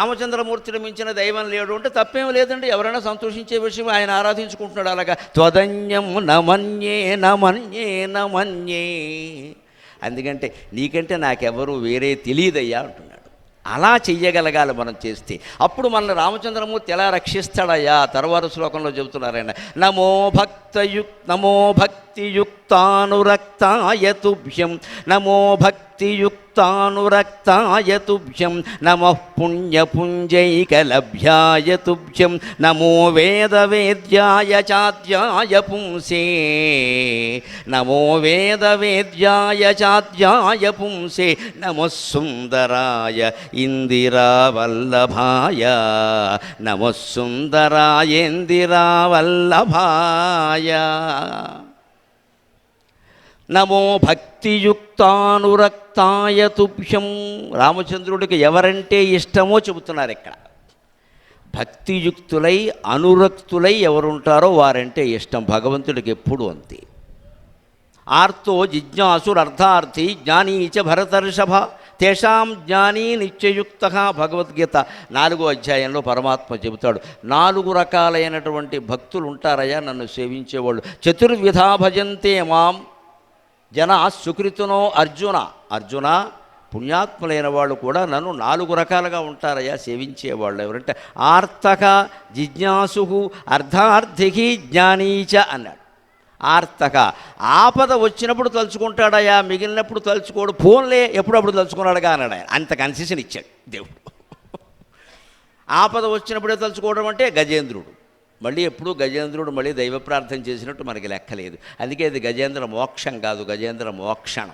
రామచంద్రమూర్తిని మించిన దైవం లేడు అంటే తప్పేం లేదండి. ఎవరైనా సంతోషించే విషయం ఆయన ఆరాధించుకుంటున్నాడు అలాగా. త్వదన్యం నమన్యే నమన్యే నమన్యే. అందుకంటే నీకంటే నాకెవరు వేరే తెలియదయ్యా అంటున్నాడు. అలా చెయ్యగలగాలి మనం చేస్తే. అప్పుడు మన రామచంద్రమూర్తి ఎలా రక్షిస్తాడయ్యా? తర్వాత శ్లోకంలో చెబుతున్నారాయన నమో భక్తయుక్ నమో భక్తియుక్తానురక్తాయతుభ్యం నమో నమో భక్తియుక్తానురక్తాయ తుభ్యం నమ పుణ్యపుంజైకలభ్యాయ తుభ్యం నమో వేదవేద్యాయ చాద్యాయ పుంసే నమో వేదవేద్యాయ చాద్యాయ పుంసే నమః సుందరాయ ఇందిరావల్లభాయ నమః సుందరాయ నమో భక్తియుక్తానురక్తాయ తుభ్యం. రామచంద్రుడికి ఎవరంటే ఇష్టమో చెబుతున్నారు ఇక్కడ. భక్తియుక్తులై అనురక్తులై ఎవరుంటారో వారంటే ఇష్టం. భగవంతుడికి ఎప్పుడు అంతే. ఆర్తో జిజ్ఞాసురర్థార్థి జ్ఞానీ చ భరతర్షభ. తేషాం జ్ఞానీ నిత్యయుక్త భగవద్గీత. నాలుగో అధ్యాయంలో పరమాత్మ చెబుతాడు నాలుగు రకాలైనటువంటి భక్తులు ఉంటారయ్యా నన్ను సేవించేవాళ్ళు. చతుర్విధా భజంతే మాం జన సుకృతునో అర్జున. అర్జున పుణ్యాత్ములైన వాళ్ళు కూడా నన్ను నాలుగు రకాలుగా ఉంటారయ్యా సేవించేవాళ్ళు ఎవరంటే ఆర్తక జిజ్ఞాసు అర్ధార్థికి జ్ఞానీచ అన్నాడు. ఆర్తక ఆపద వచ్చినప్పుడు తలుచుకుంటాడయ్యా మిగిలినప్పుడు తలుచుకోడు ఫోన్లే ఎప్పుడప్పుడు తలుచుకున్నాడుగా అన్నాడు ఆయన. అంత కన్సెషన్ ఇచ్చాడు దేవుడు. ఆపద వచ్చినప్పుడే తలుచుకోవడం అంటే గజేంద్రుడు. మళ్ళీ ఎప్పుడూ గజేంద్రుడు మళ్ళీ దైవ ప్రార్థన చేసినట్టు మనకి లెక్కలేదు అందుకే ఇది గజేంద్ర మోక్షం కాదు గజేంద్ర మోక్షణం.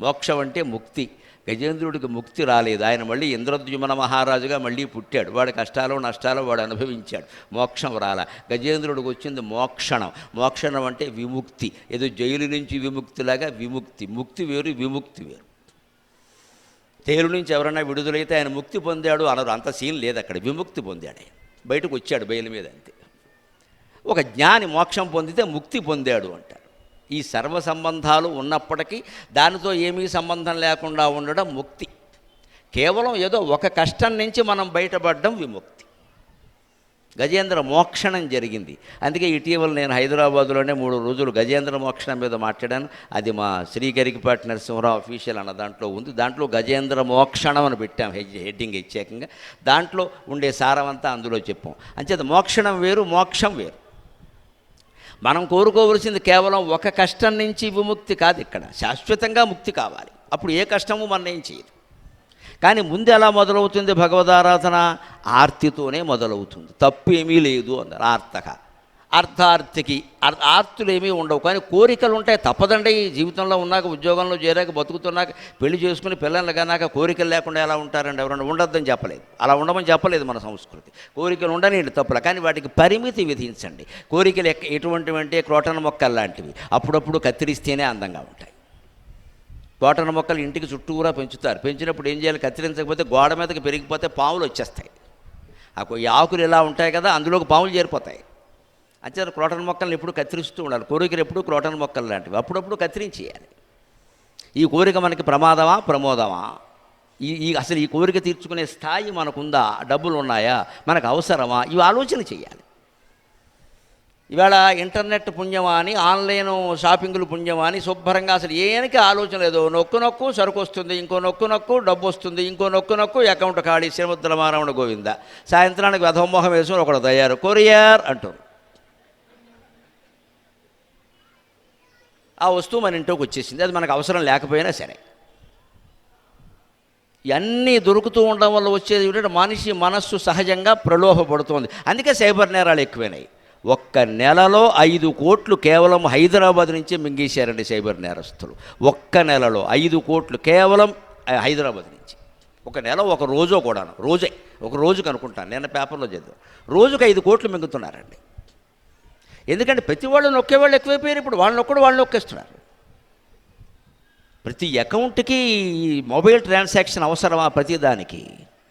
మోక్షం అంటే ముక్తి. గజేంద్రుడికి ముక్తి రాలేదు. ఆయన మళ్ళీ ఇంద్రద్యుమన మహారాజుగా మళ్ళీ పుట్టాడు. వాడి కష్టాలు నష్టాలు వాడు అనుభవించాడు. మోక్షం రాల. గజేంద్రుడికి వచ్చింది మోక్షణం. మోక్షణం అంటే విముక్తి. ఏదో జైలు నుంచి విముక్తిలాగా విముక్తి. ముక్తి వేరు విముక్తి వేరు. జైలు నుంచి ఎవరైనా విడుదలైతే ఆయన ముక్తి పొందాడు అనరు. అంత సీన్ లేదు అక్కడ. విముక్తి పొందాడు ఆయన. బయటకు వచ్చాడు బయలు మీద అంతే. ఒక జ్ఞాని మోక్షం పొందితే ముక్తి పొందాడు అంటారు. ఈ సర్వ సంబంధాలు ఉన్నప్పటికీ దానితో ఏమీ సంబంధం లేకుండా ఉండడం ముక్తి. కేవలం ఏదో ఒక కష్టం నుంచి మనం బయటపడడం విముక్తి. గజేంద్ర మోక్షణం జరిగింది. అందుకే ఇటీవల నేను హైదరాబాదులోనే మూడు రోజులు గజేంద్ర మోక్షణం మీద మాట్లాడాను. అది మా శ్రీగరికపాటి నరసింహరావు అఫీషియల్ అన్న దాంట్లో ఉంది. దాంట్లో గజేంద్ర మోక్షణం అని పెట్టాం. హెడ్ హెడ్డింగ్ ఇచ్చేకంగా. దాంట్లో ఉండే సారమంతా అందులో చెప్పాం. అంచేత మోక్షణం వేరు మోక్షం వేరు. మనం కోరుకోవలసింది కేవలం ఒక కష్టం నుంచి విముక్తి కాదు ఇక్కడ. శాశ్వతంగా ముక్తి కావాలి. అప్పుడు ఏ కష్టము మన ఏం చేయదు. కానీ ముందు ఎలా మొదలవుతుంది భగవదారాధన? ఆర్తితోనే మొదలవుతుంది. తప్పు ఏమీ లేదు అన్నారు ఆర్తక. అర్థార్థికి అర్- ఆర్తులు ఏమీ ఉండవు. కానీ కోరికలు ఉంటాయి. తప్పదండి. ఈ జీవితంలో ఉన్నాక ఉద్యోగంలో చేరాక బతుకుతున్నాక పెళ్ళి చేసుకుని పిల్లలు కన్నాక కోరికలు లేకుండా ఎలా ఉంటారండి? ఎవరన్నా ఉండొద్దని చెప్పలేదు. అలా ఉండమని చెప్పలేదు మన సంస్కృతి. కోరికలు ఉండని తప్పుల. కానీ వాటికి పరిమితి విధించండి. కోరికలు ఎక్క ఎటువంటివి అంటే క్రోటన మొక్కలు లాంటివి అప్పుడప్పుడు కత్తిరిస్తేనే అందంగా ఉంటాయి. తోటన మొక్కలు ఇంటికి చుట్టూరా పెంచుతారు. పెంచినప్పుడు ఏం చేయాలి? కత్తిరించకపోతే గోడ మీదకి పెరిగిపోతే పాములు వచ్చేస్తాయి. ఆ ఈ ఆకులు ఇలా ఉంటాయి కదా అందులోకి పాములు చేరిపోతాయి. అంచేత క్రోటన్ మొక్కలను ఎప్పుడు కత్తిరిస్తూ ఉండాలి. కోరికలు ఎప్పుడు క్రోటన్ మొక్కలు లాంటివి. అప్పుడప్పుడు కత్తిరించేయాలి. ఈ కోరిక మనకి ప్రమాదమా? ప్రమోదమా? ఈ ఈ అసలు ఈ కోరిక తీర్చుకునే స్థాయి మనకుందా? డబ్బులు ఉన్నాయా? మనకు అవసరమా? ఇవి ఆలోచన చేయాలి. ఇవాళ ఇంటర్నెట్ పుణ్యమా అని ఆన్లైన్ షాపింగ్లు పుణ్యమా అని శుభ్రంగా అసలు ఏనికి ఆలోచన లేదు. నొక్కు నొక్కు సరుకు వస్తుంది ఇంకో నొక్కు నొక్కు డబ్బు వస్తుంది ఇంకో నొక్కు నొక్కు అకౌంట్ ఖాళీ. శ్రీముద్ర మారవణ గోవింద. సాయంత్రానికి వధమోహం వేసుకుని ఒకడు తయారు. కొరియర్ అంటారు ఆ వస్తువు మన ఇంట్లోకి వచ్చేసింది. అది మనకు అవసరం లేకపోయినా సరే. ఇవన్నీ దొరుకుతూ ఉండడం వల్ల వచ్చేది ఏంటంటే మనిషి మనస్సు సహజంగా ప్రలోభపడుతోంది. అందుకే సైబర్ నేరాలు ఎక్కువైనాయి. ఒక్క నెలలో ఐదు కోట్లు కేవలం హైదరాబాద్ నుంచే మింగేశారండి సైబర్ నేరస్తులు. ఒక్క నెలలో ఐదు కోట్లు కేవలం హైదరాబాద్ నుంచి. ఒక నెల ఒక రోజో కూడాను రోజే ఒక రోజుకి అనుకుంటాను నేను పేపర్లో చదివాను. రోజుకు ఐదు కోట్లు మింగుతున్నారండి. ఎందుకంటే ప్రతి వాళ్ళు నొక్కేవాళ్ళు ఎక్కువైపోయారు ఇప్పుడు వాళ్ళని ఒక్కడు వాళ్ళు నొక్కేస్తున్నారు. ప్రతి అకౌంట్కి మొబైల్ ట్రాన్సాక్షన్ అవసరమా ప్రతి దానికి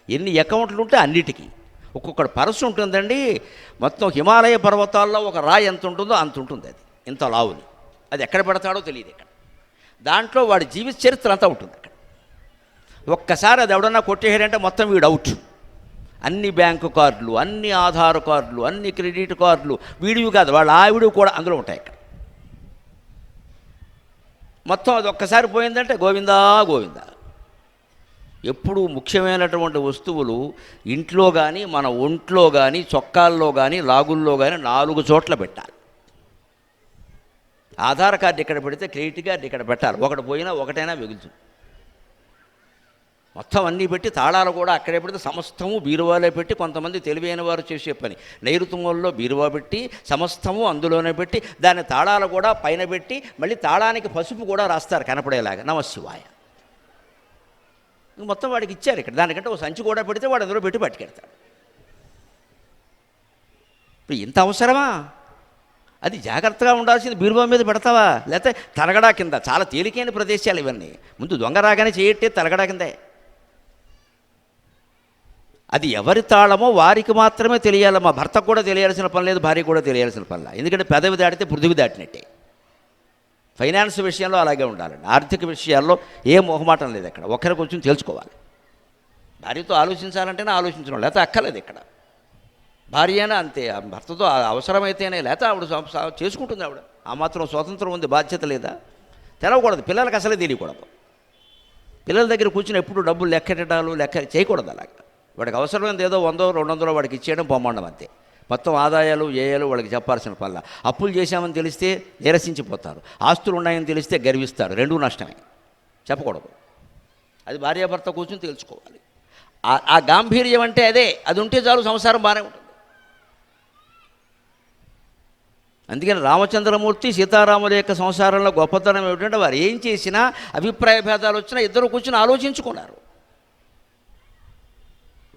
ఎన్ని అకౌంట్లు ఉంటే అన్నిటికీ. ఒక్కొక్కటి పరసు ఉంటుందండి. మొత్తం హిమాలయ పర్వతాల్లో ఒక రాయి ఎంత ఉంటుందో అంత ఉంటుంది అది. ఇంత లావుని అది ఎక్కడ పెడతాడో తెలియదు ఇక్కడ. దాంట్లో వాడి జీవిత చరిత్ర అంతా ఉంటుంది అక్కడ. ఒక్కసారి అది ఎవడన్నా కొట్టేసాడంటే మొత్తం వీడు అవుట్ అన్ని బ్యాంకు కార్డులు అన్ని ఆధార్ కార్డులు అన్ని క్రెడిట్ కార్డులు వీడివి కాదు వాళ్ళ ఆవిడ కూడా అందులో ఉంటాయి ఇక్కడ. మొత్తం అది ఒక్కసారి పోయిందంటే గోవిందా గోవిందా. ఎప్పుడు ముఖ్యమైనటువంటి వస్తువులు ఇంట్లో కానీ మన ఒంట్లో కానీ చొక్కాల్లో కానీ లాగుల్లో కానీ నాలుగు చోట్ల పెట్టాలి. ఆధార్ కార్డు ఇక్కడ పెడితే క్రెడిట్ కార్డు ఇక్కడ పెట్టాలి. ఒకటి పోయినా ఒకటైనా మిగులుతుంది మొత్తం అన్నీ పెట్టి తాళాలు కూడా అక్కడే పెడితే సమస్తము బీరువాలో పెట్టి కొంతమంది తెలివైన వారు చేసే పని. నైరుతుమంలో బీరువా పెట్టి సమస్తము అందులోనే పెట్టి దాని తాళాలు కూడా పైన పెట్టి మళ్ళీ తాళానికి పసుపు కూడా రాస్తారు కనపడేలాగా. నమశివాయ. మొత్తం వాడికి ఇచ్చారు ఇక్కడ. దానికంటే ఒక సంచి కూడా పెడితే వాడు అందులో పెట్టి పట్టుకెడతాడు. ఇప్పుడు ఇంత అవసరమా? అది జాగ్రత్తగా ఉండాల్సింది. బీరువా మీద పెడతావా? లేకపోతే తలగడా కింద. చాలా తేలికైన ప్రదేశాలు ఇవన్నీ. ముందు దొంగ రాగానే చేయట్టే తలగడా కిందే. అది ఎవరి తాళమో వారికి మాత్రమే తెలియాలి మా భర్తకు కూడా తెలియాల్సిన పని లేదు భార్య కూడా తెలియాల్సిన పనిలా ఎందుకంటే పెదవి దాటితే పృథివి దాటినట్టే. ఫైనాన్స్ విషయంలో అలాగే ఉండాలండి. ఆర్థిక విషయాల్లో ఏ మొహమాటం లేదు ఇక్కడ ఒకరి కొంచెం తెలుసుకోవాలి భార్యతో ఆలోచించాలంటేనే ఆలోచించడం లేకపోతే అక్కర్లేదు ఇక్కడ. భార్య అయినా అంతే భర్తతో అవసరమైతేనే లేకపోతే ఆవిడ చేసుకుంటుంది ఆవిడ. ఆ మాత్రం స్వాతంత్రం ఉంది బాధ్యత లేదా? తెలవకూడదు. పిల్లలకు అసలే తెలియకూడదు. పిల్లల దగ్గర కూర్చుని ఎప్పుడు డబ్బులు లెక్కెట్టడాలు లెక్క చేయకూడదు అలాగా. వాడికి అవసరమైనది ఏదో వందో రెండు వందలో వాడికి ఇచ్చేయడం పొమ్మండం అంతే. మొత్తం ఆదాయాలు ఏయాలు వాళ్ళకి చెప్పాల్సిన పల్ల అప్పులు చేశామని తెలిస్తే నిరసించిపోతారు. ఆస్తులు ఉన్నాయని తెలిస్తే గర్విస్తారు. రెండూ నష్టమే. చెప్పకూడదు. అది భార్యాభర్త కూర్చొని తెలుసుకోవాలి. ఆ- ఆ గాంభీర్యం అంటే అదే. అది ఉంటే చాలు సంసారం బాగానే ఉంటుంది. అందుకని రామచంద్రమూర్తి సీతారాముల యొక్క సంసారంలో గొప్పతనం ఏమిటంటే వారు ఏం చేసినా అభిప్రాయ భేదాలు వచ్చినా ఇద్దరు కూర్చుని ఆలోచించుకున్నారు.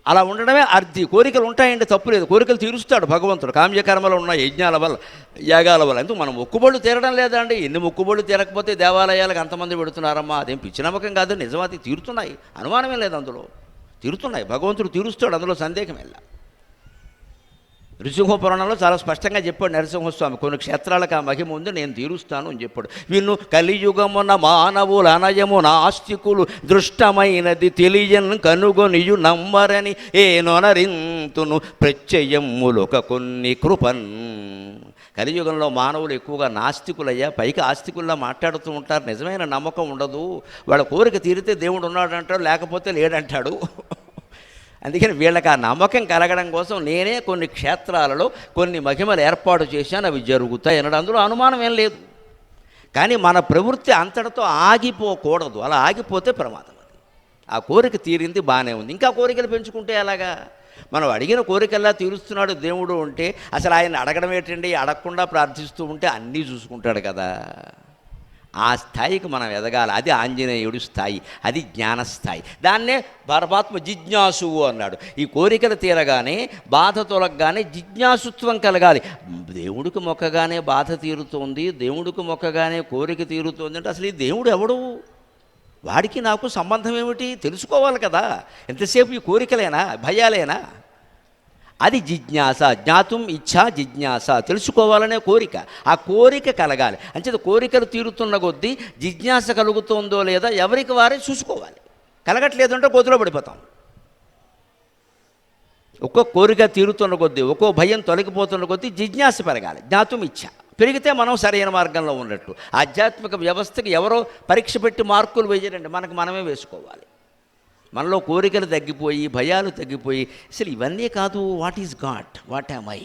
అలా ఉండడమే అర్థి. కోరికలు ఉంటాయండి తప్పులేదు కోరికలు తీరుస్తాడు భగవంతుడు. కామ్యకర్మలు ఉన్న యజ్ఞాల వల్ల యాగాల వల్ల. ఎందుకు మనం మొక్కుబళ్ళు తీరడం లేదా అండి ఎన్ని మొక్కుబళ్ళు తీరకపోతే దేవాలయాలకు అంతమంది పెడుతున్నారమ్మా? అదేం పిచ్చి నమ్మకం కాదు. నిజమాతి తీరుతున్నాయి. అనుమానమే లేదు అందులో. తీరుతున్నాయి. భగవంతుడు తీరుస్తాడు అందులో సందేహం వెళ్ళా నృసింహ పురాణంలో చాలా స్పష్టంగా చెప్పాడు నరసింహస్వామి కొన్ని క్షేత్రాలకు ఆ మహిమ ఉంది నేను తీరుస్తాను అని చెప్పాడు. వీళ్ళు కలియుగమున మానవుల అనయము నాస్తికులు దృష్టమైనది తెలియను కనుగొనియు నమ్మరని ఏ నొనరింతును ప్రత్యయములొక కొన్ని కృపన్. కలియుగంలో మానవులు ఎక్కువగా నాస్తికులయ్యా పైకి ఆస్తికుల్లా మాట్లాడుతూ ఉంటారు నిజమైన నమ్మకం ఉండదు. వాళ్ళ కోరిక తీరితే దేవుడు ఉన్నాడు అంటాడు లేకపోతే లేడంటాడు. అందుకని వీళ్ళకి ఆ నమ్మకం కలగడం కోసం నేనే కొన్ని క్షేత్రాలలో కొన్ని మహిమలు ఏర్పాటు చేశాను. అవి జరుగుతాయి అనడం అందులో అనుమానం ఏం లేదు. కానీ మన ప్రవృత్తి అంతటితో ఆగిపోకూడదు. అలా ఆగిపోతే ప్రమాదం అది. ఆ కోరిక తీరింది బాగానే ఉంది. ఇంకా కోరికలు పెంచుకుంటే ఎలాగా? మనం అడిగిన కోరికల్లా తీరుస్తున్నాడు దేవుడు అంటే అసలు ఆయన అడగడం ఏంటండి? అడగకుండా ప్రార్థిస్తూ ఉంటే అన్నీ చూసుకుంటాడు కదా. ఆ స్థాయికి మనం ఎదగాలి. అది ఆంజనేయుడి స్థాయి అది జ్ఞానస్థాయి. దాన్నే పరమాత్మ జిజ్ఞాసువు అన్నాడు. ఈ కోరికలు తీరగానే బాధ తొలగగానే జిజ్ఞాసుత్వం కలగాలి. దేవుడికి మొక్కగానే బాధ తీరుతోంది దేవుడికి మొక్కగానే కోరిక తీరుతోంది అంటే అసలు ఈ దేవుడు ఎవడు? వాడికి నాకు సంబంధం ఏమిటి? తెలుసుకోవాలి కదా. ఎంతసేపు ఈ కోరికలేనా? భయాలేనా? అది జిజ్ఞాస జ్ఞాతం ఇచ్ఛా జిజ్ఞాస. తెలుసుకోవాలనే కోరిక. ఆ కోరిక కలగాలి. అంచేత కోరికలు తీరుతున్న కొద్దీ జిజ్ఞాస కలుగుతుందో లేదా ఎవరికి వారే చూసుకోవాలి. కలగట్లేదంటే గోతులో పడిపోతాం. ఒక్కో కోరిక తీరుతున్న కొద్దీ ఒక్కో భయం తొలగిపోతున్న కొద్దీ జిజ్ఞాస పెరగాలి. జ్ఞాతం ఇచ్చ. పెరిగితే మనం సరైన మార్గంలో ఉన్నట్టు ఆధ్యాత్మిక వ్యవస్థకి ఎవరో పరీక్ష పెట్టి మార్కులు వేయరండి. మనకు మనమే వేసుకోవాలి. మనలో కోరికలు తగ్గిపోయి భయాలు తగ్గిపోయి అసలు ఇవన్నీ కాదు what is god what am I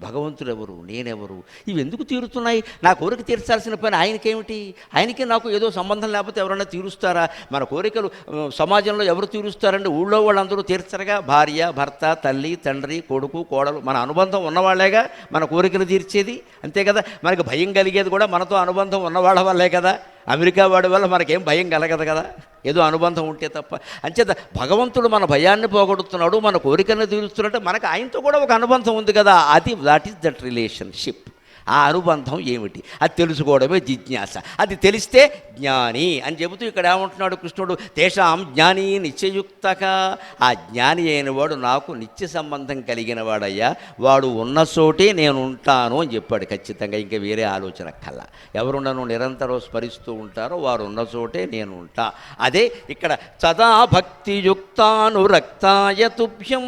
భగవంతుడు ఎవరు నేనెవరు? ఇవి ఎందుకు తీరుతున్నాయి? నా కోరిక తీర్చాల్సిన పని ఆయనకేమిటి? ఆయనకి నాకు ఏదో సంబంధం లేకపోతే ఎవరైనా తీరుస్తారా? మన కోరికలు సమాజంలో ఎవరు తీరుస్తారండి? ఊళ్ళో వాళ్ళందరూ తీర్చరుగా? భార్య భర్త తల్లి తండ్రి కొడుకు కోడలు మన అనుబంధం ఉన్నవాళ్ళేగా మన కోరికలు తీర్చేది? అంతే కదా? మనకి భయం కలిగేది కూడా మనతో అనుబంధం ఉన్నవాళ్ళ వల్లే కదా? అమెరికా వాడి వల్ల మనకేం భయం కలగదు కదా. ఏదో అనుబంధం ఉంటే తప్ప. అంచేత భగవంతుడు మన భయాన్ని పోగొడుతున్నాడు మన కోరికను తీరుస్తున్నట్టు మనకు ఆయనతో కూడా ఒక అనుబంధం ఉంది కదా. అది దాట్ ఈస్ దట్ రిలేషన్షిప్ ఆ అనుబంధం ఏమిటి? అది తెలుసుకోవడమే జిజ్ఞాస. అది తెలిస్తే జ్ఞాని అని చెబుతూ ఇక్కడ ఏమంటున్నాడు కృష్ణుడు? తేషాం జ్ఞాని నిత్యయుక్తక ఆ జ్ఞాని అయిన వాడు నాకు నిత్య సంబంధం కలిగిన వాడయ్యా వాడు ఉన్న చోటే నేను ఉంటాను అని చెప్పాడు ఖచ్చితంగా. ఇంకా వేరే ఆలోచన కల. ఎవరు నన్ను నిరంతరం స్మరిస్తూ ఉంటారో వారు ఉన్న చోటే నేను ఉంటా అదే ఇక్కడ సదా భక్తియుక్తానురక్తాయ తుభ్యం.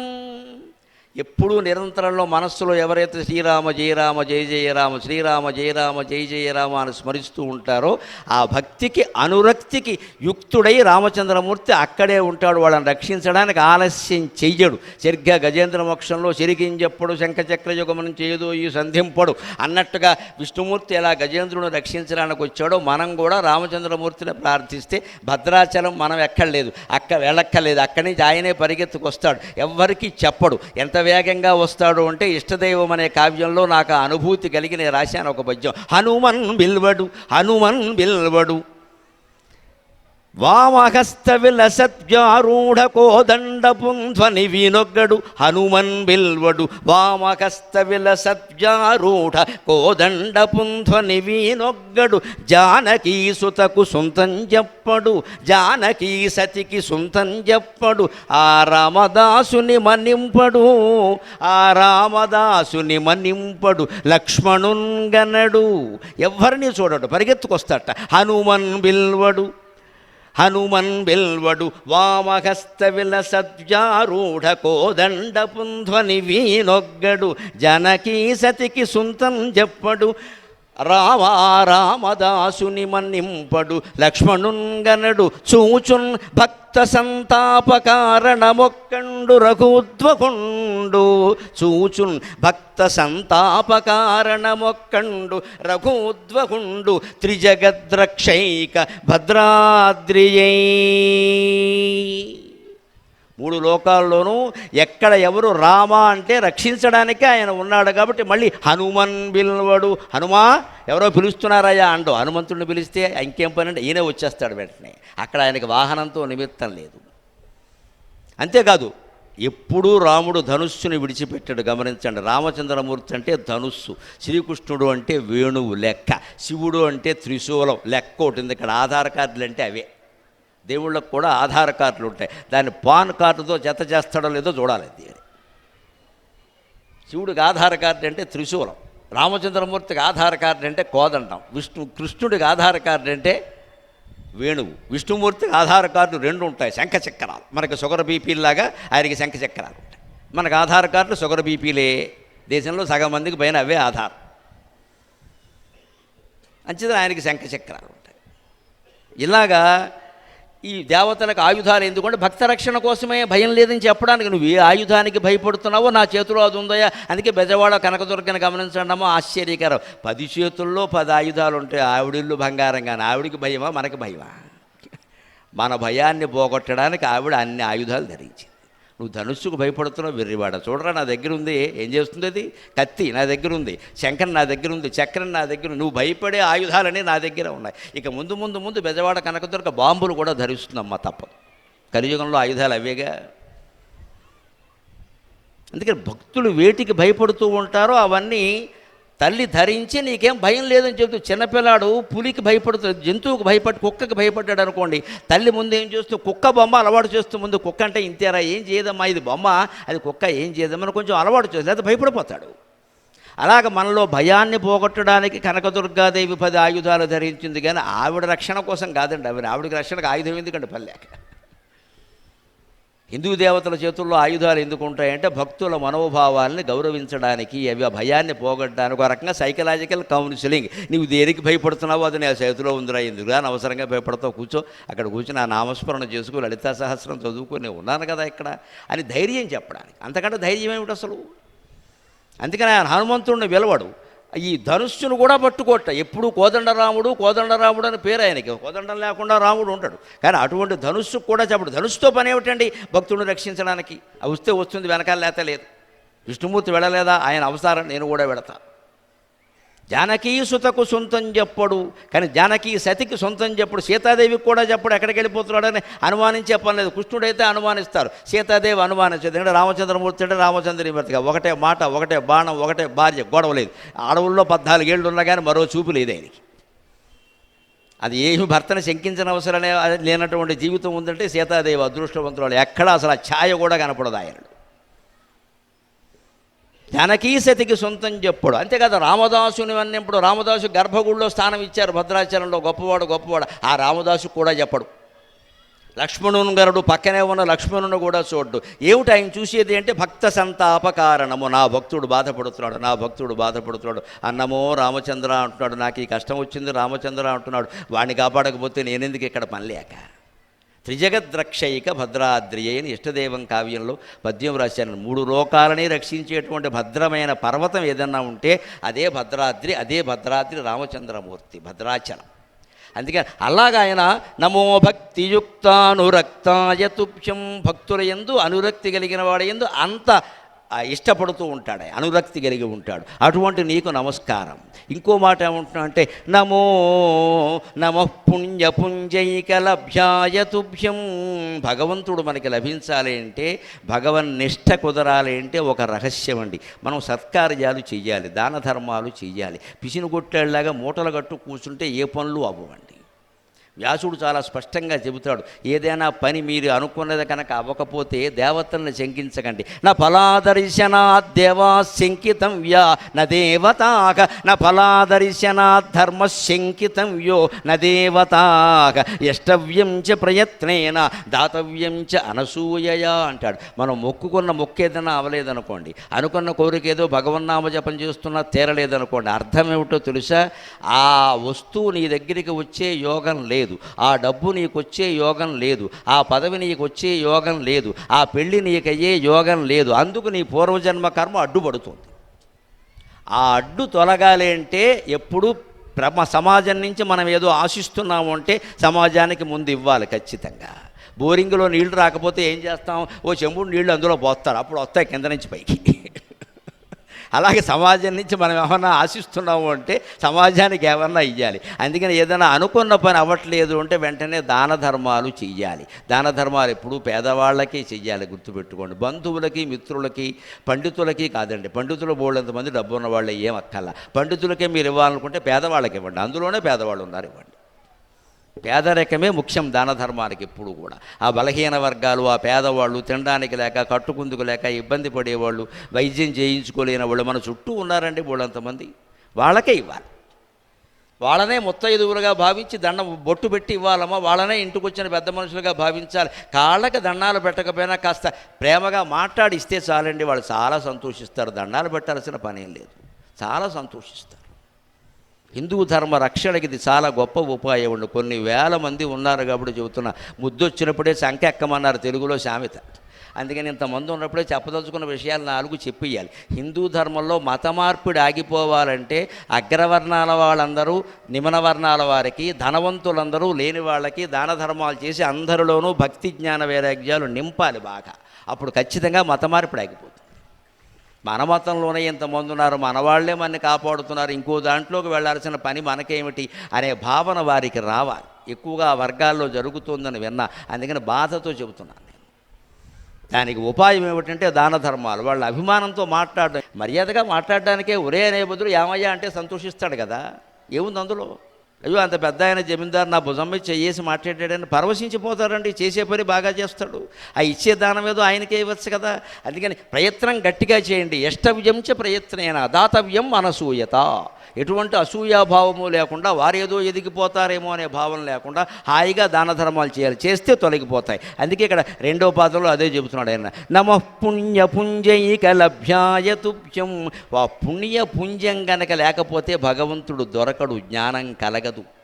ఎప్పుడూ నిరంతరంలో మనస్సులో ఎవరైతే శ్రీరామ జయరామ జయ జయరామ శ్రీరామ జయరామ జయ జయరామ అని స్మరిస్తూ ఉంటారో ఆ భక్తికి అనురక్తికి యుక్తుడై రామచంద్రమూర్తి అక్కడే ఉంటాడు. వాళ్ళని రక్షించడానికి ఆలస్యం చెయ్యడు. సరిగ్గా గజేంద్ర మోక్షంలో చెరిగింజప్పుడు శంఖచక్రయుగమనం చేయదు ఈ సంధింపడు. అన్నట్టుగా విష్ణుమూర్తి ఎలా గజేంద్రుని రక్షించడానికి వచ్చాడో మనం కూడా రామచంద్రమూర్తిని ప్రార్థిస్తే భద్రాచలం మనం ఎక్కడలేదు అక్క వెళ్ళక్కర్లేదు. అక్కడి నుంచి ఆయనే పరిగెత్తుకొస్తాడు. ఎవ్వరికీ చెప్పడు. ఎంత వేగంగా వస్తాడు అంటే ఇష్టదైవం అనే కావ్యంలో నాకు అనుభూతి కలిగి నేను రాశాను ఒక పద్యం. హనుమన్ బిల్వడు హనుమన్ బిల్వడు. వామహస్త విలసత్యారూఢ కోదండ పుంధ్వని వినొగ్గడు హనుమన్ బిల్వడు వామహస్త విలసత్యారూఢ కోదండ పుంధ్వని వినొగ్గడు జానకీ సుతకు సుంతం చెప్పడు జానకీ సతికి సుంతం చెప్పడు ఆ రామదాసుని మన్నింపడు ఆ రామదాసుని మన్నింపడు. లక్ష్మణుంగనడు. ఎవరిని చూడడు పరిగెత్తుకొస్తాట హనుమన్ బిల్వడు హనుమన్ బిల్వడు వామహస్త విలసద్యారూఢ కోదండ పుంధ్వని వీనొగ్గడు జనకీ సతికి సుంతం చెప్పడు రావా రామదాసుని మన్నింపడు. లక్ష్మణుంగనడు చూచున్ భక్త సంతాప కారణమొక్కండు రఘుద్వకుండు చూచున్ భక్త సంతాప కారణమొక్కండు రఘుద్వకుండు త్రిజగద్రక్షైక భద్రాద్రియై. మూడు లోకాల్లోనూ ఎక్కడ ఎవరు రామ అంటే రక్షించడానికే ఆయన ఉన్నాడు కాబట్టి మళ్ళీ హనుమన్ పిలవడు. హనుమా ఎవరో పిలుస్తున్నారయ్యా అండు హనుమంతుడిని పిలిస్తే ఇంకేం పని అంటే ఈయనే వచ్చేస్తాడు వెంటనే. అక్కడ ఆయనకి వాహనంతో నిమిత్తం లేదు. అంతేకాదు ఎప్పుడూ రాముడు ధనుస్సుని విడిచిపెట్టాడు. గమనించండి రామచంద్రమూర్తి అంటే ధనుస్సు శ్రీకృష్ణుడు అంటే వేణువు లెక్క శివుడు అంటే త్రిశూలం లెక్క ఒకటి ఉంది. ఇక్కడ ఆధార్ కార్డులు అంటే అవే. దేవుళ్ళకు కూడా ఆధార్ కార్డులు ఉంటాయి. దాన్ని పాన్ కార్డుతో జత చేస్తాడో లేదో చూడాలి అది శివుడికి ఆధార్ కార్డు అంటే త్రిశూలం. రామచంద్రమూర్తికి ఆధార్ కార్డు అంటే కోదండం. విష్ణు కృష్ణుడికి ఆధార్ కార్డు అంటే వేణువు. విష్ణుమూర్తికి ఆధార్ కార్డు రెండు ఉంటాయి శంఖ చక్రాలు. మనకి షుగర్ బీపీలాగా ఆయనకి శంఖ చక్రాలు ఉంటాయి. మనకు ఆధార్ కార్డులు షుగర్ బీపీలే. దేశంలో సగం మందికి పైన అవే ఆధార్. అంచేది ఆయనకి శంఖ చక్రాలు ఉంటాయి. ఇలాగా ఈ దేవతలకు ఆయుధాలు ఎందుకంటే భక్త రక్షణ కోసమే భయం లేదని చెప్పడానికి నువ్వు ఏ ఆయుధానికి భయపడుతున్నావో నా చేతిలో అది ఉందయా అందుకే బెజవాడ కనకదుర్గని గమనించడమో ఆశ్చర్యకరం. పది చేతుల్లో పది ఆయుధాలు ఉంటాయి ఆవిడిల్లు బంగారం కానీ ఆవిడికి భయమా మనకి భయమా? మన భయాన్ని పోగొట్టడానికి ఆవిడ అన్ని ఆయుధాలు ధరించింది. నువ్వు ధనుస్సుకు భయపడుతున్నావు వెర్రివాడ. చూడరా నా దగ్గర ఉంది ఏం చేస్తుంది అది కత్తి నా దగ్గర ఉంది శంఖం నా దగ్గర ఉంది చక్రం నా దగ్గర నువ్వు భయపడే ఆయుధాలన్నీ నా దగ్గర ఉన్నాయి. ఇక ముందు ముందు ముందు బెజవాడ కనకదుర్గ బాంబులు కూడా ధరిస్తుందమ్మా తప్పదు. కలియుగంలో ఆయుధాలు అవేగా? అందుకని భక్తులు వేటికి భయపడుతూ ఉంటారో అవన్నీ తల్లి ధరించి నీకేం భయం లేదని చెబుతూ చిన్నపిల్లాడు పులికి భయపడుతుంది జంతువుకు భయపడి కుక్కకి భయపడ్డాడు అనుకోండి తల్లి ముందు ఏం చేస్తూ కుక్క బొమ్మ అలవాటు చేస్తూ ముందు కుక్క అంటే ఇంతేరా ఏం చేయదమ్మా ఇది బొమ్మ అది కుక్క ఏం చేయదమ్మని కొంచెం అలవాటు చేస్తుంది లేదా భయపడిపోతాడు. అలాగ మనలో భయాన్ని పోగొట్టడానికి కనకదుర్గాదేవి పది ఆయుధాలు ధరించింది కానీ ఆవిడ రక్షణ కోసం కాదండి ఆవిడ ఆవిడకి రక్షణకు ఆయుధం ఎందుకంటే పల్లెక? హిందూ దేవతల చేతుల్లో ఆయుధాలు ఎందుకు ఉంటాయంటే భక్తుల మనోభావాల్ని గౌరవించడానికి అవి ఆ భయాన్ని పోగొట్టడానికి ఒక రకంగా సైకలాజికల్ కౌన్సిలింగ్ నీవు దేనికి భయపడుతున్నావో అది నా చేతిలో ఉందిరా ఎందుకు అని అవసరంగా భయపడతావు కూర్చో. అక్కడ కూర్చొని ఆ నామస్మరణ చేసుకుని లలితా సహస్రం చదువుకొని ఉన్నాను కదా ఇక్కడ అని ధైర్యం చెప్పడానికి. అంతకంటే ధైర్యం ఏమిటి అసలు? అందుకని ఆయన హనుమంతుడిని వెలవడు. ఈ ధనుస్సును కూడా పట్టుకోట. ఎప్పుడు కోదండరాముడు కోదండరాముడు అని పేరు ఆయనకి. కోదండం లేకుండా రాముడు ఉంటాడు కానీ అటువంటి ధనుస్సు కూడా చెప్పడు. ధనుస్సుతో పని ఏమిటండి? భక్తుడిని రక్షించడానికి. వస్తే వస్తుంది వెనకాల లేత లేదు. విష్ణుమూర్తి వెళ్ళలేదా? ఆయన అవసరం నేను కూడా వెళతాను జానకీ సుతకు సొంతం చెప్పడు కానీ జానకీ సతికి సొంతం చెప్పడు సీతాదేవికి కూడా చెప్పడు ఎక్కడికి వెళ్ళిపోతున్నాడని అనుమానించే పని లేదు. కృష్ణుడైతే అనుమానిస్తారు. సీతాదేవి అనుమానించదు. ఎందుకంటే రామచంద్రమూర్తి అంటే రామచంద్రమూర్తిగా ఒకటే మాట ఒకటే బాణం ఒకటే భార్య గొడవ లేదు. అడవుల్లో పద్నాలుగేళ్ళు ఉన్నా కానీ మరో చూపు లేదు ఆయనకి. అది ఏమి భర్తను శంకించిన అవసరం లేనటువంటి జీవితం ఉందంటే సీతాదేవి అదృష్టవంతురాలు. ఎక్కడ అసలు ఆ ఛాయ కూడా కనపడదు ఆయన జానకీ సతికి సొంతం చెప్పుడు. కదా రామదాసుని అన్నప్పుడు రామదాసు గర్భగుడిలో స్థానం ఇచ్చారు భద్రాచలంలో. గొప్పవాడు గొప్పవాడు. ఆ రామదాసు కూడా చెప్పడు. లక్ష్మణుని గరుడు పక్కనే ఉన్న లక్ష్మణుని కూడా చూడ్డు. ఏమిటి ఆయన చూసేది అంటే భక్త సంతాపకారణము నా భక్తుడు బాధపడుతున్నాడు నా భక్తుడు బాధపడుతున్నాడు. అన్నమో రామచంద్ర అంటున్నాడు నాకు ఈ కష్టం వచ్చింది రామచంద్ర అంటున్నాడు. వాడిని కాపాడకపోతే నేనెందుకు ఇక్కడ పనిలేక త్రిజగద్రక్షయిక భద్రాద్రి అని ఇష్టదేవం కావ్యంలో పద్యం రాశాను మూడు లోకాలని రక్షించేటువంటి భద్రమైన పర్వతం ఏదన్నా ఉంటే అదే భద్రాద్రి అదే భద్రాద్రి రామచంద్రమూర్తి భద్రాచలం. అందుకే అలాగా ఆయన నమో భక్తియుక్తానురక్తాయ తుభ్యం భక్తుల ఎందు అనురక్తి కలిగిన వాడ ఎందు అంత ఇష్టపడుతూ ఉంటాడు అనురక్తి కలిగి ఉంటాడు. అటువంటి నీకు నమస్కారం. ఇంకో మాట ఏమంటున్నా అంటే నమో నమ పుణ్య పుంజైక లభ్యాయ తుభ్యం. భగవంతుడు మనకి లభించాలి అంటే భగవన్ నిష్ఠ కుదరాలి అంటే ఒక రహస్యం అండి. మనం సత్కార్యాలు చెయ్యాలి దాన ధర్మాలు చెయ్యాలి. పిసిని కొట్టేలాగా మూటలు కట్టు కూర్చుంటే ఏ పనులు అవ్వండి వ్యాసుడు చాలా స్పష్టంగా చెబుతాడు ఏదైనా పని మీరు అనుకున్నది కనుక అవ్వకపోతే దేవతలను శంకించకండి. నా ఫలాదర్శనా దేవా శంకితం వ్యా నా దేవతాక నా ఫలాదర్శనా ధర్మ శంకితం వ్యో నా దేవతాక ఇష్టవ్యం చ ప్రయత్నేన దాతవ్యం చ అనసూయయా అంటాడు. మనం మొక్కుకున్న మొక్క ఏదైనా అవలేదనుకోండి అనుకున్న కోరిక ఏదో భగవన్నామ జపం చేస్తున్నా తీరలేదనుకోండి అర్థం ఏమిటో తెలుసా? ఆ వస్తువు నీ దగ్గరికి వచ్చే యోగం లేదు. ఆ డబ్బు నీకు వచ్చే యోగం లేదు. ఆ పదవి నీకు వచ్చే యోగం లేదు. ఆ పెళ్ళి నీకు అయ్యే యోగం లేదు. అందుకు నీ పూర్వజన్మ కర్మ అడ్డుపడుతుంది. ఆ అడ్డు తొలగాలి అంటే ఎప్పుడు ప్రమ సమాజం నుంచి మనం ఏదో ఆశిస్తున్నాము అంటే సమాజానికి ముందు ఇవ్వాలి ఖచ్చితంగా. బోరింగ్లో నీళ్ళు రాకపోతే ఏం చేస్తాం? ఓ చెంబుడు నీళ్ళు అందులో పోస్తారు. అప్పుడు వస్తాయి కింద నుంచి పైకి. అలాగే సమాజం నుంచి మనం ఏమన్నా ఆశిస్తున్నాము అంటే సమాజానికి ఏమన్నా ఇవ్వాలి అందుకని ఏదైనా అనుకున్న పని అవ్వట్లేదు అంటే వెంటనే దాన ధర్మాలు చెయ్యాలి. దాన ధర్మాలు ఎప్పుడూ పేదవాళ్ళకి చెయ్యాలి గుర్తుపెట్టుకోండి. బంధువులకి మిత్రులకి పండితులకి కాదండి. పండితులు బోళ్ళంతమంది డబ్బు ఉన్న వాళ్ళు ఏం అక్కల్లా పండితులకే మీరు ఇవ్వాలనుకుంటే పేదవాళ్ళకి ఇవ్వండి. అందులోనే పేదవాళ్ళు ఉన్నారు ఇవ్వండి. పేదరికమే ముఖ్యం దాన ధర్మానికి ఎప్పుడు కూడా. ఆ బలహీన వర్గాలు ఆ పేదవాళ్ళు తినడానికి లేక కట్టుకుందుకు లేక ఇబ్బంది పడేవాళ్ళు వైద్యం చేయించుకోలేని వాళ్ళు మన చుట్టూ ఉన్నారండి వాళ్ళంతమంది వాళ్ళకే ఇవ్వాలి. వాళ్ళనే ముత్తైదువులుగా భావించి దండం బొట్టు పెట్టి ఇవ్వాలమ్మా. వాళ్ళనే ఇంటికి వచ్చిన పెద్ద మనుషులుగా భావించాలి. కాళ్ళకి దండాలు పెట్టకపోయినా కాస్త ప్రేమగా మాట్లాడి ఇస్తే చాలండి. వాళ్ళు చాలా సంతోషిస్తారు. దండాలు పెట్టాల్సిన పనేం లేదు. చాలా సంతోషిస్తారు. హిందూ ధర్మ రక్షణకి ఇది చాలా గొప్ప ఉపాయం ఉండు కొన్ని వేల మంది ఉన్నారు కాబట్టి చెబుతున్నా. ముద్దొచ్చినప్పుడే సంఖ్య ఎక్కమన్నారు తెలుగులో సామెత. అందుకని ఇంతమంది ఉన్నప్పుడే చెప్పదలుచుకున్న విషయాలు నాలుగు చెప్పియ్యాలి. హిందూ ధర్మంలో మత మార్పిడి ఆగిపోవాలంటే అగ్రవర్ణాల వాళ్ళందరూ నిమన వర్ణాల వారికి ధనవంతులందరూ లేని వాళ్ళకి దాన ధర్మాలు చేసి అందరిలోనూ భక్తి జ్ఞాన వైరాగ్యాలు నింపాలి బాగా. అప్పుడు ఖచ్చితంగా మత మార్పిడి ఆగిపోతుంది. మన మతంలోనే ఇంతమంది ఉన్నారు మన వాళ్ళే మనని కాపాడుతున్నారు ఇంకో దాంట్లోకి వెళ్ళాల్సిన పని మనకేమిటి అనే భావన వారికి రావాలి. ఎక్కువగా వర్గాల్లో జరుగుతుందని విన్నా. అందుకని బాధతో చెబుతున్నాను దానికి ఉపాయం ఏమిటంటే దాన ధర్మాలు. వాళ్ళ అభిమానంతో మాట్లాడడం మర్యాదగా మాట్లాడడానికే ఒరే అనే బదులు ఏమయ్యా అంటే సంతోషిస్తాడు కదా. ఏముంది అందులో? అయ్యో అంత పెద్ద ఆయన జమీందారు నా భుజం మీద చేసి మాట్లాడాడని పరవశించిపోతారండి. చేసే పని బాగా చేస్తాడు. ఆ ఇచ్చే దానం ఏదో ఆయనకే ఇవ్వచ్చు కదా. అందుకని ప్రయత్నం గట్టిగా చేయండి. ఎష్టవ్యంచ చ ప్రయత్నేన దాతవ్యం అనసూయత. ఎటువంటి అసూయాభావము లేకుండా వారేదో ఎదిగిపోతారేమో అనే భావం లేకుండా హాయిగా దాన ధర్మాలు చేయాలి. చేస్తే తొలగిపోతాయి. అందుకే ఇక్కడ రెండో పాత్రలో అదే చెబుతున్నాడు ఆయన. నమ పుణ్య పుంజయిక లభ్యాయ తుభ్యం. ఆ పుణ్య పుంజం గనక లేకపోతే భగవంతుడు దొరకడు జ్ఞానం కలగదు.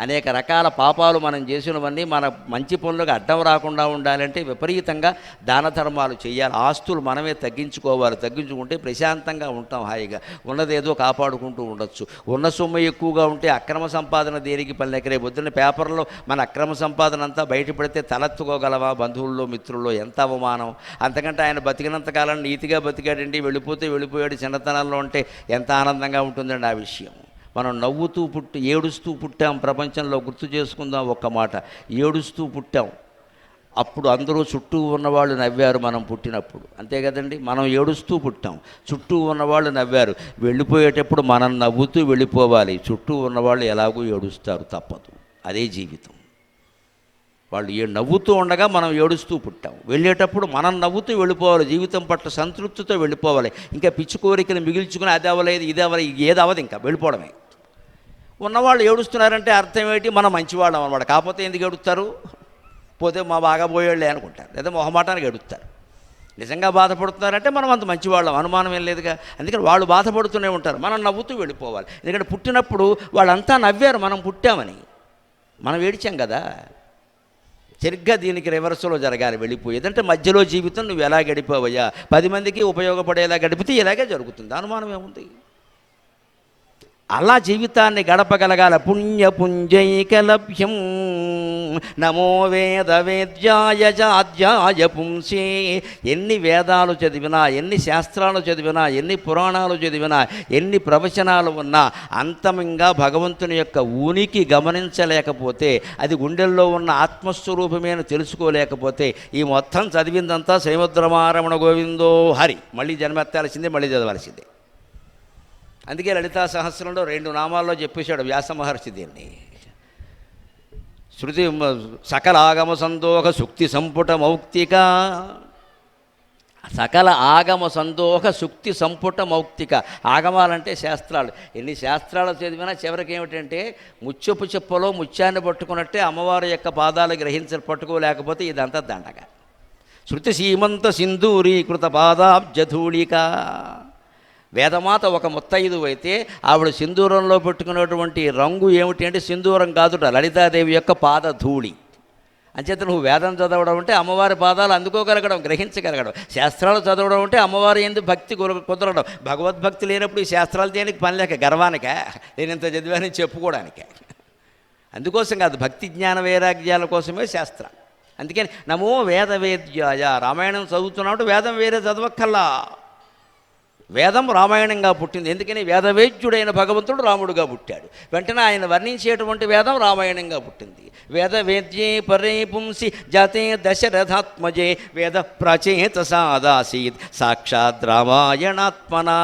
అనేక రకాల పాపాలు మనం చేసినవన్నీ మన మంచి పనులకు అడ్డం రాకుండా ఉండాలంటే విపరీతంగా దాన ధర్మాలు చేయాలి. ఆస్తులు మనమే తగ్గించుకోవాలి. తగ్గించుకుంటే ప్రశాంతంగా ఉంటాం హాయిగా. ఉన్నదేదో కాపాడుకుంటూ ఉండొచ్చు. ఉన్న సొమ్ము ఎక్కువగా ఉంటే అక్రమ సంపాదన దేనికి పల్లెకరే పొద్దున్న పేపర్లో మన అక్రమ సంపాదన అంతా బయటపడితే తలెత్తుకోగలవా? బంధువుల్లో మిత్రుల్లో ఎంత అవమానం. అంతకంటే ఆయన బతికినంత కాలం నీతిగా బతికాడండి. వెళ్ళిపోతే వెళ్ళిపోయాడు చిన్నతనంలో ఉంటే ఎంత ఆనందంగా ఉంటుందండి ఆ విషయం. మనం నవ్వుతూ పుట్టి ఏడుస్తూ పుట్టాం ప్రపంచంలో గుర్తు చేసుకుందాం ఒక్క మాట. ఏడుస్తూ పుట్టాం. అప్పుడు అందరూ చుట్టూ ఉన్నవాళ్ళు నవ్వారు మనం పుట్టినప్పుడు. అంతే కదండి? మనం ఏడుస్తూ పుట్టాం. చుట్టూ ఉన్నవాళ్ళు నవ్వారు. వెళ్ళిపోయేటప్పుడు మనం నవ్వుతూ వెళ్ళిపోవాలి. చుట్టూ ఉన్నవాళ్ళు ఎలాగో ఏడుస్తారు తప్పదు. అదే జీవితం. వాళ్ళు ఏ నవ్వుతూ ఉండగా మనం ఏడుస్తూ పుట్టాం. వెళ్ళేటప్పుడు మనం నవ్వుతూ వెళ్ళిపోవాలి. జీవితం పట్ల సంతృప్తితో వెళ్ళిపోవాలి. ఇంకా పిచ్చి కోరికలు మిగిల్చుకుని అది అవ్వలేదు ఇది అవ్వలేదు ఏది అవ్వదు ఇంకా వెళ్ళిపోవడమే. ఉన్నవాళ్ళు ఏడుస్తున్నారంటే అర్థం ఏంటి? మనం మంచివాళ్ళం అనమాట కాకపోతే ఎందుకు ఏడుస్తారు? పోతే మా బాగా పోయేళ్ళే అనుకుంటారు. లేదా మొహమాటానికి ఏడుస్తారు. నిజంగా బాధపడుతున్నారంటే మనం అంత మంచివాళ్ళం. అనుమానం ఏం లేదుగా. అందుకని వాళ్ళు బాధపడుతూనే ఉంటారు. మనం నవ్వుతూ వెళ్ళిపోవాలి. ఎందుకంటే పుట్టినప్పుడు వాళ్ళంతా నవ్వారు. మనం పుట్టామని. మనం ఏడిచాం కదా. సరిగ్గా దీనికి రివర్స్లో జరగాలి వెళ్ళిపోయి. ఏదంటే మధ్యలో జీవితం నువ్వు ఎలా గడిపావయ్యా? పది మందికి ఉపయోగపడేలా గడిపితే ఇలాగే జరుగుతుంది. అనుమానం ఏముంది? అలా జీవితాన్ని గడపగలగాల పుణ్యపుంజైక లభ్యం నమో వేద వేద్యాయ జాధ్యాయ పుంసే. ఎన్ని వేదాలు చదివినా ఎన్ని శాస్త్రాలు చదివినా ఎన్ని పురాణాలు చదివినా ఎన్ని ప్రవచనాలు ఉన్నా అంతమంగా భగవంతుని యొక్క ఉనికి గమనించలేకపోతే అది గుండెల్లో ఉన్న ఆత్మస్వరూపమే తెలుసుకోలేకపోతే ఈ మొత్తం చదివిందంతా శ్రీముద్రమారమణ గోవిందో హరి. మళ్ళీ జన్మెత్తాల్సిందే మళ్ళీ చదవాల్సిందే. అందుకే లలితా సహస్రంలో రెండు నామాల్లో చెప్పేశాడు వ్యాస మహర్షి దీన్ని. శృతి సకల ఆగమ సందోహ సుక్తి సంపుట మౌక్తిక. సకల ఆగమ సందోహ సుక్తి సంపుట మౌక్తిక. ఆగమాలంటే శాస్త్రాలు. ఎన్ని శాస్త్రాలు చదివినా చివరికి ఏమిటంటే ముచ్చపు చెప్పలో ముత్యాన్ని పట్టుకున్నట్టే అమ్మవారి యొక్క పాదాలు గ్రహించ పట్టుకోలేకపోతే ఇదంతా దండగ. శృతి సీమంత సింధూరీకృత పాదాబ్జధూళిక. వేదమాత ఒక ముత్తైదు అయితే ఆవిడ సింధూరంలో పెట్టుకున్నటువంటి రంగు ఏమిటి అంటే సింధూరం కాదుట లలితాదేవి యొక్క పాద ధూళి అంచేత నువ్వు వేదం చదవడం అంటే అమ్మవారి పాదాలు అందుకోగలగడం గ్రహించగలగడం. శాస్త్రాలు చదవడం అంటే అమ్మవారి ఎందుకు భక్తి కుదరడం. భగవద్భక్తి లేనప్పుడు ఈ శాస్త్రాలు దేనికి పని లేక గర్వానికే? నేను ఇంత చదివానని చెప్పుకోవడానికే. అందుకోసం కాదు భక్తి జ్ఞాన వైరాగ్యాల కోసమే శాస్త్రం. అందుకని నమో వేద వేద్యాయ. రామాయణం చదువుతున్నాడు వేదం వేరే చదవక్కల్లా వేదం రామాయణంగా పుట్టింది. ఎందుకని? వేదవేద్యుడైన భగవంతుడు రాముడుగా పుట్టాడు. వెంటనే ఆయన వర్ణించేటువంటి వేదం రామాయణంగా పుట్టింది. వేద వేద్యే పరే పుంసి జాతే దశరథాత్మజే వేద ప్రచేత సాదాసీత్ సాక్షాత్ రామాయణాత్మనా.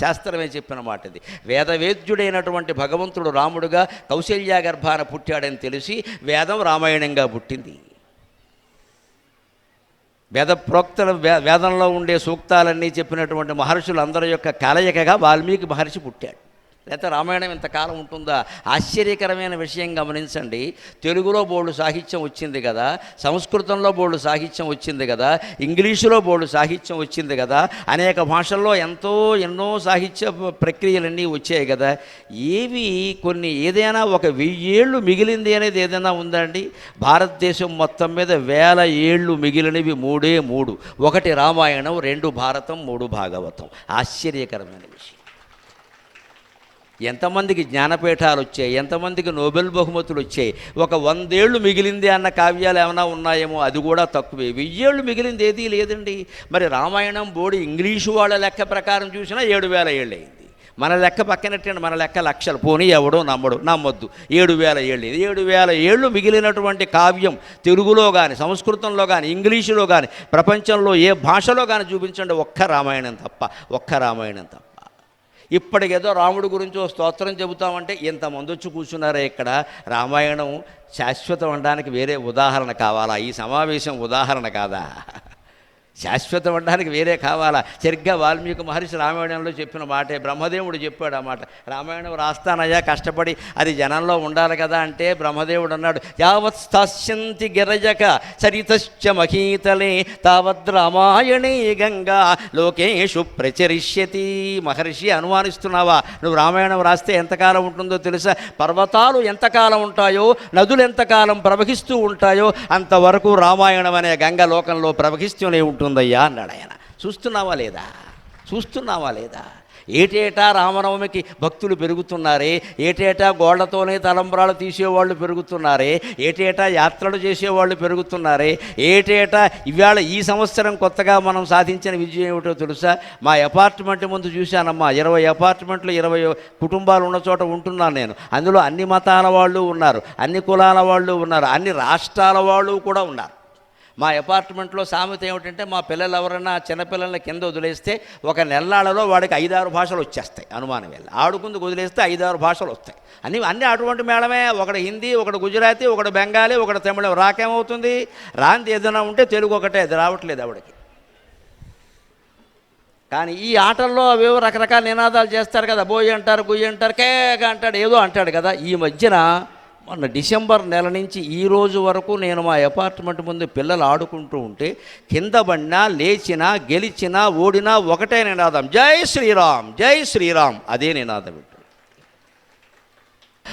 శాస్త్రమే చెప్పిన మాట ఇది వేదవేద్యుడైనటువంటి భగవంతుడు రాముడుగా కౌశల్యా గర్భాన పుట్టాడని తెలిసి వేదం రామాయణంగా పుట్టింది. వేద ప్రోక్తల వే- వేదంలో ఉండే సూక్తాలన్నీ చెప్పినటువంటి మహర్షులు అందరి యొక్క కలయికగా వాల్మీకి మహర్షి పుట్టాడు. లేకపోతే రామాయణం ఇంతకాలం ఉంటుందా? ఆశ్చర్యకరమైన విషయం గమనించండి. తెలుగులో బోర్డు సాహిత్యం వచ్చింది కదా? సంస్కృతంలో బోర్డు సాహిత్యం వచ్చింది కదా? ఇంగ్లీషులో బోర్డు సాహిత్యం వచ్చింది కదా? అనేక భాషల్లో ఎంతో ఎన్నో సాహిత్య ప్రక్రియలన్నీ వచ్చాయి కదా? ఏవి కొన్ని ఏదైనా ఒక వెయ్యేళ్ళు మిగిలింది అనేది ఏదైనా ఉందా అండి? భారతదేశం మొత్తం మీద వేల ఏళ్ళు మిగిలినవి మూడే మూడు. ఒకటి రామాయణం రెండు భారతం మూడు భాగవతం. ఆశ్చర్యకరమైన విషయం. ఎంతమందికి జ్ఞానపీఠాలు వచ్చాయి ఎంతమందికి నోబెల్ బహుమతులు వచ్చాయి ఒక వందేళ్ళు మిగిలింది అన్న కావ్యాలు ఏమైనా ఉన్నాయేమో అది కూడా తక్కువే. వెయ్యేళ్ళు మిగిలింది ఏదీ లేదండి. మరి రామాయణం బోడి ఇంగ్లీషు వాళ్ళ లెక్క ప్రకారం చూసినా ఏడు వేల ఏళ్ళు అయింది మన లెక్క పక్కనట్టండి మన లెక్క లక్షలు. పోనీ ఎవడో నమ్మడు నమ్మొద్దు. ఏడు వేల ఏళ్ళు ఏడు వేల ఏళ్ళు మిగిలినటువంటి కావ్యం తెలుగులో కానీ సంస్కృతంలో కానీ ఇంగ్లీషులో కానీ ప్రపంచంలో ఏ భాషలో కానీ చూపించండి. ఒక్క రామాయణం తప్ప ఒక్క రామాయణం తప్ప. ఇప్పటికేదో రాముడి గురించి ఓ స్తోత్రం చెబుతామంటే ఇంతమంది వచ్చి కూర్చున్నారే ఇక్కడ. రామాయణం శాశ్వతం అనడానికి వేరే ఉదాహరణ కావాలా? ఈ సమావేశం ఉదాహరణ కాదా? శాశ్వతం అనడానికి వేరే కావాలా? సరిగ్గా వాల్మీకి మహర్షి రామాయణంలో చెప్పిన మాటే. బ్రహ్మదేవుడు చెప్పాడు ఆ మాట. రామాయణం రాస్తానయ్యా కష్టపడి అది జనంలో ఉండాలి కదా అంటే బ్రహ్మదేవుడు అన్నాడు యావత్ స్థాస్యంతి గిరజక చరితశ్చ మహీతలే తావద్ రామాయణే గంగా లోకేషు ప్రచరిష్యతి. మహర్షి అనుమానిస్తున్నావా? నువ్వు రామాయణం రాస్తే ఎంతకాలం ఉంటుందో తెలుసా? పర్వతాలు ఎంతకాలం ఉంటాయో నదులు ఎంతకాలం ప్రవహిస్తూ ఉంటాయో అంతవరకు రామాయణం అనే గంగ లోకంలో ప్రవహిస్తూనే ఉంటుందయ్యా అన్నాడు ఆయన. చూస్తున్నావా లేదా? చూస్తున్నావా లేదా? ఏటేటా రామనవమికి భక్తులు పెరుగుతున్నారే? ఏటేటా గోళ్ళతోనే తలంబరాలు తీసేవాళ్ళు పెరుగుతున్నారే? ఏటేటా యాత్రలు చేసేవాళ్ళు పెరుగుతున్నారే? ఏటేటా ఇవాళ ఈ సంవత్సరం కొత్తగా మనం సాధించిన విజయం ఏమిటో తెలుసా? మా అపార్ట్మెంట్ ముందు చూశానమ్మా. ఇరవై అపార్ట్మెంట్లు ఇరవై కుటుంబాలు ఉన్న చోట ఉంటున్నాను నేను. అందులో అన్ని మతాల వాళ్ళు ఉన్నారు అన్ని కులాల వాళ్ళు ఉన్నారు అన్ని రాష్ట్రాల వాళ్ళు కూడా ఉన్నారు. మా అపార్ట్మెంట్లో సామెత ఏమిటంటే మా పిల్లలు ఎవరైనా చిన్నపిల్లల్ని కింద వదిలేస్తే ఒక నెల్లాళ్ళలో వాడికి ఐదారు భాషలు వచ్చేస్తాయి అనుమానం వెళ్ళి ఆడుకుందుకు వదిలేస్తే ఐదారు భాషలు వస్తాయి. అన్ని అన్నీ అటువంటి మేడమే ఒకటి హిందీ ఒకటి గుజరాతీ ఒకటి బెంగాలీ ఒకటి తమిళం. రాకేమవుతుంది? రాంది ఏదైనా ఉంటే తెలుగు ఒకటే. అది రావట్లేదు ఆవిడకి. కానీ ఈ ఆటల్లో అవేవో రకరకాల నినాదాలు చేస్తారు కదా. బోయి అంటారు గుయ్యి అంటారు కేక అంటాడు ఏదో అంటాడు కదా. ఈ మధ్యన మొన్న డిసెంబర్ నెల నుంచి ఈ రోజు వరకు నేను మా అపార్ట్మెంట్ ముందు పిల్లలు ఆడుకుంటూ ఉంటే కింద పడినా లేచినా గెలిచినా ఓడినా ఒకటే నినాదం. జై శ్రీరామ్ జై శ్రీరామ్. అదే నినాదం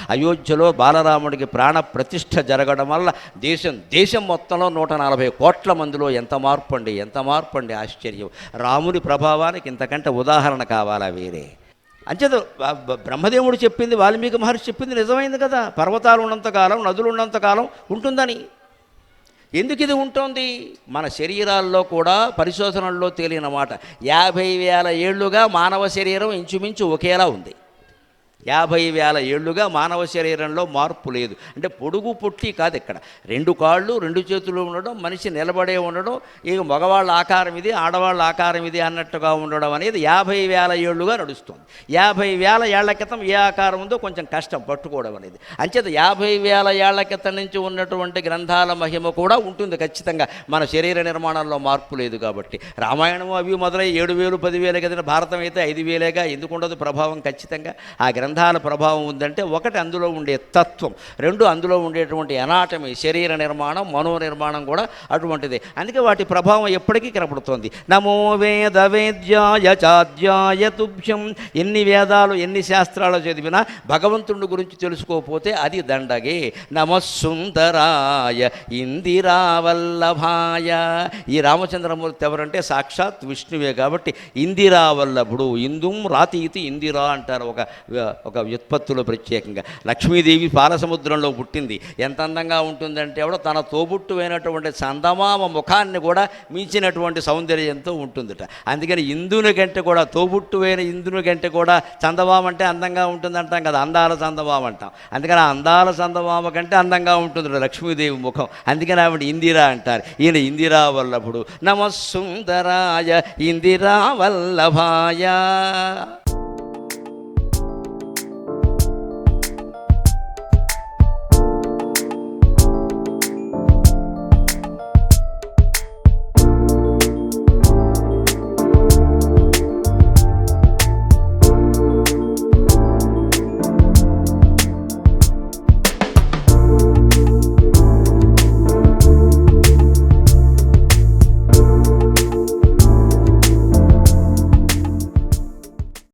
అయోధ్యలో బాలరాముడికి ప్రాణ ప్రతిష్ఠ జరగడం వల్ల దేశం దేశం మొత్తంలో నూట నలభై కోట్ల మందిలో ఎంత మార్పు అండి ఎంత మార్పు అండి ఆశ్చర్యం. రాముని ప్రభావానికి ఇంతకంటే ఉదాహరణ కావాలా వేరే? అంచేత బ్రహ్మదేవుడు చెప్పింది వాల్మీకి మహర్షి చెప్పింది నిజమైంది కదా. పర్వతాలు ఉన్నంతకాలం నదులు ఉన్నంతకాలం ఉంటుందని. ఎందుకు ఇది ఉంటుంది? మన శరీరాల్లో కూడా పరిశోధనల్లో తేలిన మాట. యాభై వేల ఏళ్ళుగా మానవ శరీరం ఇంచుమించు ఒకేలా ఉంది. యాభై వేల ఏళ్ళుగా మానవ శరీరంలో మార్పు లేదు. అంటే పొడుగు పొట్టి కాదు ఇక్కడ. రెండు కాళ్ళు రెండు చేతులు ఉండడం మనిషి నిలబడే ఉండడం ఇక మగవాళ్ళ ఆకారం ఇది ఆడవాళ్ళ ఆకారం ఇది అన్నట్టుగా ఉండడం అనేది యాభై వేల ఏళ్ళుగా నడుస్తుంది. యాభై వేల ఏళ్ళ క్రితం ఏ ఆకారం ఉందో కొంచెం కష్టం పట్టుకోవడం అనేది. అంచేత యాభై వేల ఏళ్ళ క్రితం నుంచి ఉన్నటువంటి గ్రంథాల మహిమ కూడా ఉంటుంది ఖచ్చితంగా. మన శరీర నిర్మాణంలో మార్పు లేదు కాబట్టి. రామాయణము అవి మొదలై ఏడు వేలు పదివేలు కదా భారతం అయితే ఐదు వేలేగా. ఎందుకు ఉండదు ప్రభావం ఖచ్చితంగా? ఆ గ్రంథ గ్రంథాల ప్రభావం ఉందంటే ఒకటి అందులో ఉండే తత్వం రెండు అందులో ఉండేటువంటి ఎనాటమీ శరీర నిర్మాణం మనో నిర్మాణం కూడా అటువంటిదే. అందుకే వాటి ప్రభావం ఎప్పటికీ కనపడుతోంది. నమో వేద వేద్యాయ చాద్యాయ తుభ్యం. ఎన్ని వేదాలు ఎన్ని శాస్త్రాలు చదివినా భగవంతుడి గురించి తెలుసుకోకపోతే అది దండగే. నమస్సుందరాయ ఇందిరావల్లభాయ. ఈ రామచంద్రమూర్తి ఎవరంటే సాక్షాత్ విష్ణువే కాబట్టి ఇందిరావల్లభుడు. ఇందుం రాతీతి ఇందిరా అంటారు ఒక ఒక వ్యుత్పత్తిలో ప్రత్యేకంగా. లక్ష్మీదేవి పాలసముద్రంలో పుట్టింది. ఎంత అందంగా ఉంటుందంటే ఎవడో తన తోబుట్టువైనటువంటి చందమామ ముఖాన్ని కూడా మించినటువంటి సౌందర్యంతో ఉంటుందిట. అందుకని ఇందుని కంటే కూడా తోబుట్టువైన ఇందుని కంటే కూడా చందమామ అంటే అందంగా ఉంటుంది అంటాం కదా అందాల చందమామ అంటాం. అందుకని ఆ అందాల చందమామ కంటే అందంగా ఉంటుంది లక్ష్మీదేవి ముఖం. అందుకని ఆవిడ ఇందిరా అంటారు. ఈయన ఇందిరా వల్లభుడు నమస్సుందరాయ ఇందిరా వల్లభాయ